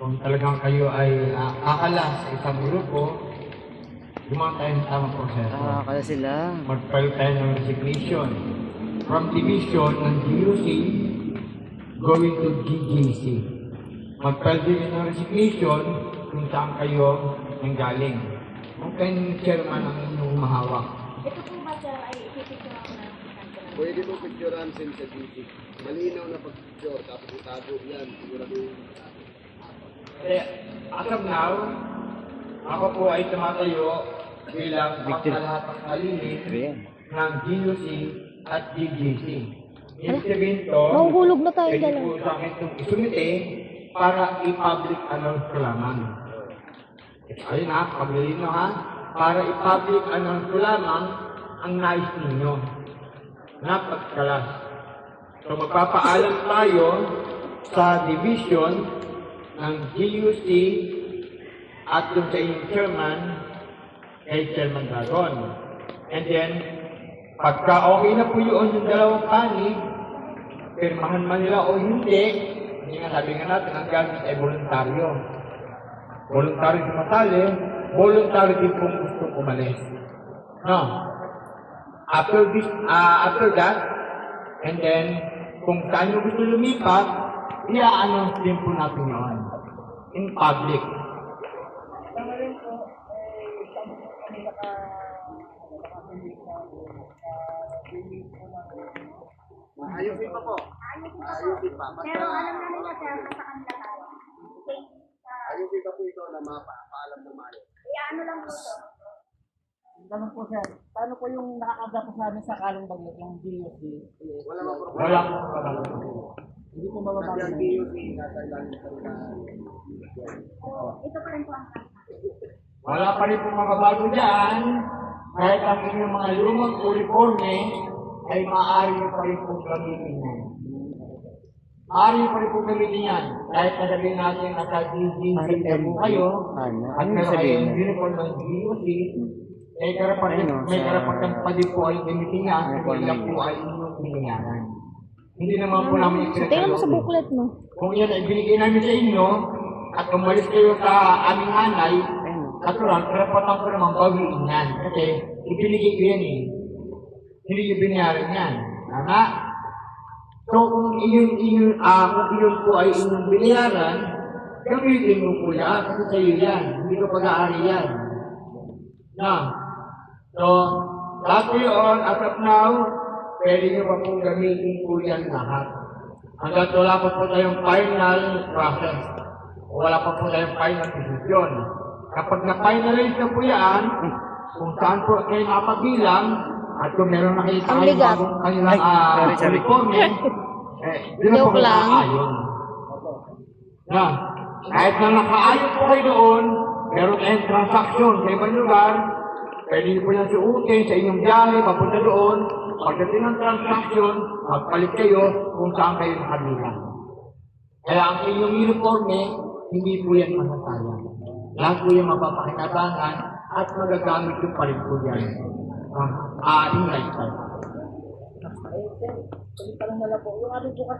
kung talagang kayo ay uh, akala sa isang grupo, gumawa tayo ng tamang proseso. Ah, kaya sila. Mag-file tayo ng resignation. From division ng GUC going to GGC. Mag-file din ng resignation kung saan kayo nanggaling. Kung kayo ng chairman ang inyong mahawak. Ito po ba sir ay ipipicture ako na Pwede mo picturean sin sa GC. Malinaw na pag-picture, tapos itago yan. Sigurado Eh, as of now, ako po ay tumatayo bilang pagkalahatang malinis ng GUC at GGC. Ibig sabihin to, Mahuhulog na tayo pwede dalawa. po sa akin itong isumite para i-public announce ko lamang. Ayun ha, paglilino ha, para i-public announce ko lamang ang nais ninyo na pagkalas. So magpapaalam tayo sa division ng GUC at yung sa inyong chairman, kay Chairman Dragon. And then, pagka okay na po yun yung dalawang panig, pirmahan man nila o hindi, hindi nga sabi nga natin, ang gamit ay voluntaryo. Voluntaryo sumasali, voluntaryo din kung gustong umalis. No? After this, ah after that, and then, kung saan nyo gusto lumipat, i-announce din po natin yun. In public. Ayusin pa po. Ayusin pa. Basta, Pero alam namin na sir, nasa kanila tayo. Okay? Ayusin pa po ito na mapaalam na maayos. ano lang po ito. Tanong po sir, paano po yung nakakagda po sa amin sa kalang bagyo, yung GUC? Wala mga problema. Wala po problema. Hindi po na yun. DUC, nasa ilalim pa rin na Ito pa rin po ang. Wala pa rin po mababago dyan. Kahit ang inyong mga lumang uniforme ay maaari nyo pa rin po gamitin yan. Maaari nyo pa rin po gamitin yan. Kahit nasabihin natin nasa DGC na po kayo, at Ano meron sabihin? kayong uniform ng GUC, may karapatan, may sa- karapatan pa din po ay gamitin yan kung Uniform yan ng po ay inyong binayaran. Hindi naman po namin yung Tingnan mo sa booklet mo. Kung yan ay binigay namin sa inyo, at umalis kayo sa aming hanay, natural, karapatan ko naman bawiin yan. Kasi ibinigay ko yan eh. Hindi yung binayaran yan. Tama? So kung iyon, iyon, ah, kung iyon po ay inyong binayaran, gamitin mo po yan kasi sa iyo yan. Hindi ko pag-aari yan. Na? So, lahat po yun, as of now, pwede nyo pa pong gamitin po yan lahat. Hanggang wala pa po tayong final process. Wala pa po tayong final decision. Kapag na-finalize na po yan, kung saan po kayo nakapabilang, at kung meron na kayo tayong bagong kanilang Ay, ah, uniforme, eh, di na po kayo lang. nakaayon. Na, kahit na nakaayon po kayo doon, meron kayong transaction sa ibang lugar, pwede niyo po yan suotin sa inyong biyahe, papunta doon, pagdating ng transaction, magpalit kayo kung saan kayo nakabilang. Kaya ang inyong uniforme, hindi po yan masasayang. Lahat po yung mapapakinabangan at magagamit yung pa rin po yan. Ah, ating lifetime. Eh, sir, ulit pa lang nila po. Yung ano po